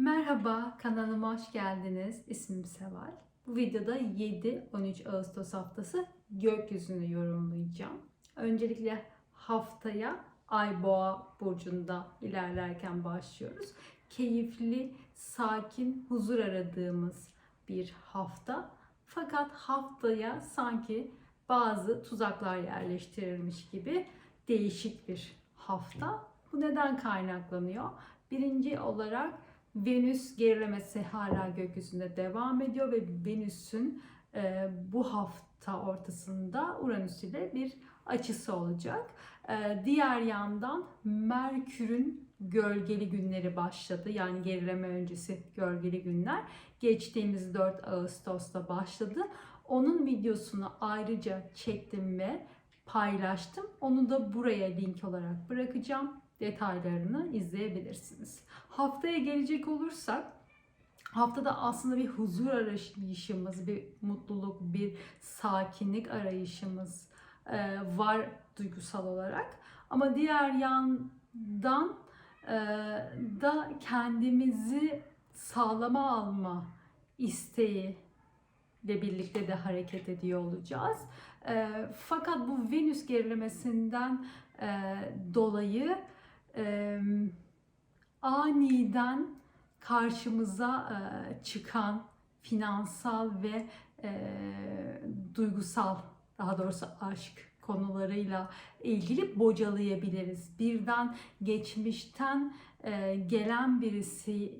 Merhaba, kanalıma hoş geldiniz. İsmim Seval. Bu videoda 7-13 Ağustos haftası gökyüzünü yorumlayacağım. Öncelikle haftaya Ay Boğa burcunda ilerlerken başlıyoruz. Keyifli, sakin, huzur aradığımız bir hafta. Fakat haftaya sanki bazı tuzaklar yerleştirilmiş gibi değişik bir hafta. Bu neden kaynaklanıyor? Birinci olarak Venüs gerilemesi hala gökyüzünde devam ediyor ve Venüs'ün e, bu hafta ortasında Uranüs ile bir açısı olacak. E, diğer yandan Merkür'ün gölgeli günleri başladı. Yani gerileme öncesi gölgeli günler. Geçtiğimiz 4 Ağustos'ta başladı. Onun videosunu ayrıca çektim ve paylaştım. Onu da buraya link olarak bırakacağım. Detaylarını izleyebilirsiniz. Haftaya gelecek olursak haftada aslında bir huzur arayışımız, bir mutluluk, bir sakinlik arayışımız e, var duygusal olarak. Ama diğer yandan e, da kendimizi sağlama alma isteği ile birlikte de hareket ediyor olacağız. E, fakat bu Venüs gerilemesinden dolayı e, aniden karşımıza e, çıkan finansal ve e, duygusal daha doğrusu aşk konularıyla ilgili bocalayabiliriz. Birden geçmişten e, gelen birisiyle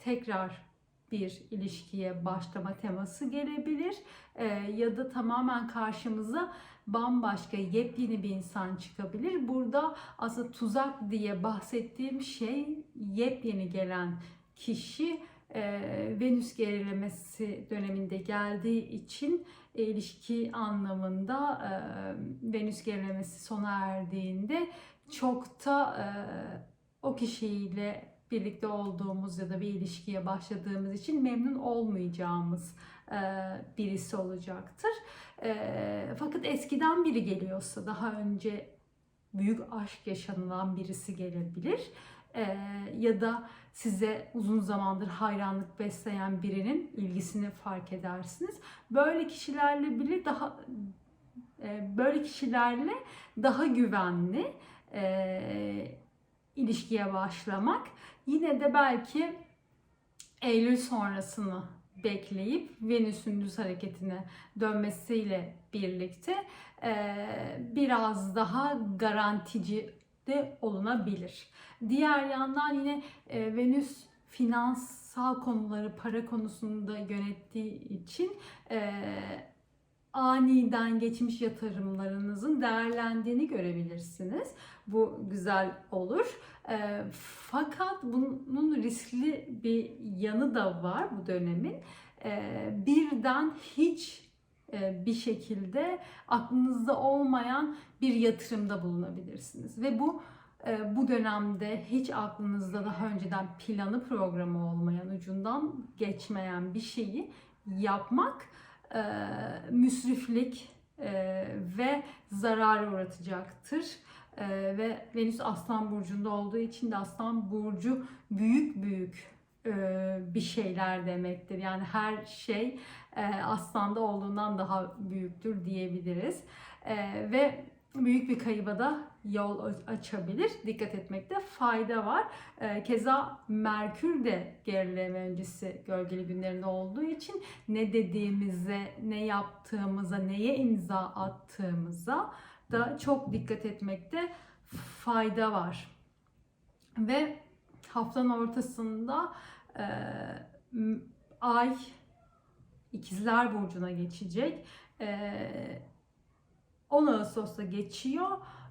tekrar bir ilişkiye başlama teması gelebilir E, ya da tamamen karşımıza bambaşka yepyeni bir insan çıkabilir. Burada aslında tuzak diye bahsettiğim şey yepyeni gelen kişi e, Venüs gerilemesi döneminde geldiği için e, ilişki anlamında e, Venüs gerilemesi sona erdiğinde çok da e, o kişiyle birlikte olduğumuz ya da bir ilişkiye başladığımız için memnun olmayacağımız birisi olacaktır. E, fakat eskiden biri geliyorsa daha önce büyük aşk yaşanılan birisi gelebilir. E, ya da size uzun zamandır hayranlık besleyen birinin ilgisini fark edersiniz. Böyle kişilerle bile daha böyle kişilerle daha güvenli ilişkiye başlamak yine de belki Eylül sonrasını bekleyip Venüs'ün düz hareketine dönmesiyle birlikte biraz daha garantici de olunabilir. Diğer yandan yine Venüs finansal konuları, para konusunda yönettiği için aniden geçmiş yatırımlarınızın değerlendiğini görebilirsiniz. Bu güzel olur. E, fakat bunun riskli bir yanı da var bu dönemin. E, birden hiç e, bir şekilde aklınızda olmayan bir yatırımda bulunabilirsiniz ve bu e, bu dönemde hiç aklınızda daha önceden planı programı olmayan ucundan geçmeyen bir şeyi yapmak e, müsriflik e, ve zarar uğratacaktır. E, ve Venüs Aslan Burcu'nda olduğu için de Aslan Burcu büyük büyük e, bir şeyler demektir. Yani her şey e, Aslan'da olduğundan daha büyüktür diyebiliriz. E, ve büyük bir kayıba da yol açabilir. Dikkat etmekte fayda var. Ee, keza Merkür de gerileme öncesi gölgeli günlerinde olduğu için ne dediğimize, ne yaptığımıza, neye imza attığımıza da çok dikkat etmekte fayda var. Ve haftanın ortasında e, Ay İkizler Burcu'na geçecek. E, 10 Ağustos'ta geçiyor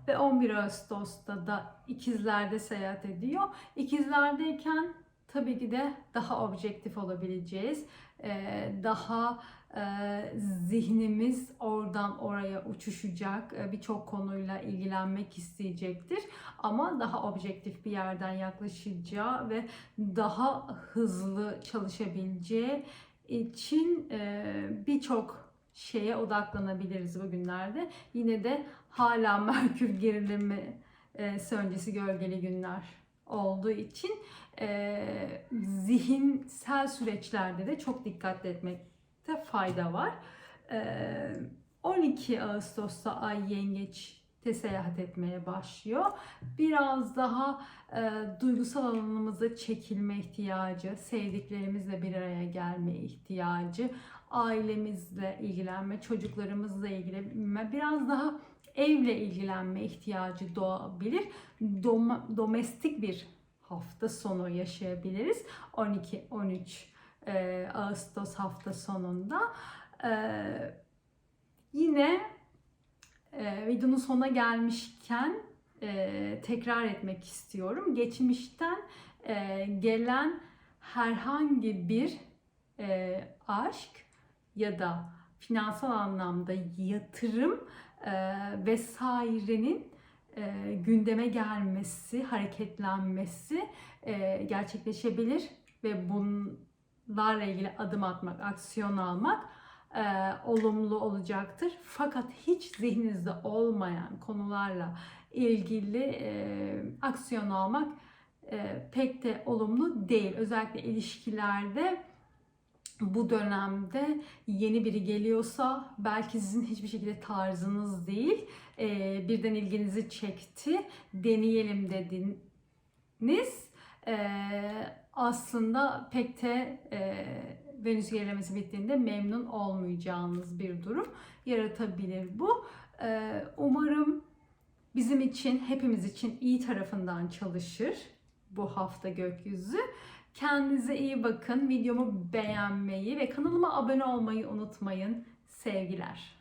ve 11 Ağustos'ta da ikizlerde seyahat ediyor. İkizlerdeyken tabii ki de daha objektif olabileceğiz. Ee, daha e, zihnimiz oradan oraya uçuşacak. Ee, birçok konuyla ilgilenmek isteyecektir. Ama daha objektif bir yerden yaklaşacağı ve daha hızlı çalışabileceği için e, birçok şeye odaklanabiliriz bugünlerde. Yine de hala Merkür gerilimi e, öncesi gölgeli günler olduğu için e, zihinsel süreçlerde de çok dikkatli etmekte fayda var. E, 12 Ağustos'ta Ay Yengeç'te seyahat etmeye başlıyor. Biraz daha e, duygusal alanımıza çekilme ihtiyacı, sevdiklerimizle bir araya gelme ihtiyacı, ailemizle ilgilenme, çocuklarımızla ilgilenme, biraz daha evle ilgilenme ihtiyacı doğabilir. Dom- domestik bir hafta sonu yaşayabiliriz. 12-13 e, Ağustos hafta sonunda. E, yine e, videonun sonuna gelmişken e, tekrar etmek istiyorum. Geçmişten e, gelen herhangi bir aşk ya da finansal anlamda yatırım e, vesairenin gündeme gelmesi, hareketlenmesi gerçekleşebilir ve bunlarla ilgili adım atmak, aksiyon almak e, olumlu olacaktır. Fakat hiç zihninizde olmayan konularla ilgili e, aksiyon almak e, pek de olumlu değil. Özellikle ilişkilerde bu dönemde yeni biri geliyorsa belki sizin hiçbir şekilde tarzınız değil. E, birden ilginizi çekti. Deneyelim dediniz. E, aslında pek de e, Venüs gerilemesi bittiğinde memnun olmayacağınız bir durum yaratabilir bu. E, umarım bizim için, hepimiz için iyi tarafından çalışır bu hafta gökyüzü. Kendinize iyi bakın. Videomu beğenmeyi ve kanalıma abone olmayı unutmayın. Sevgiler.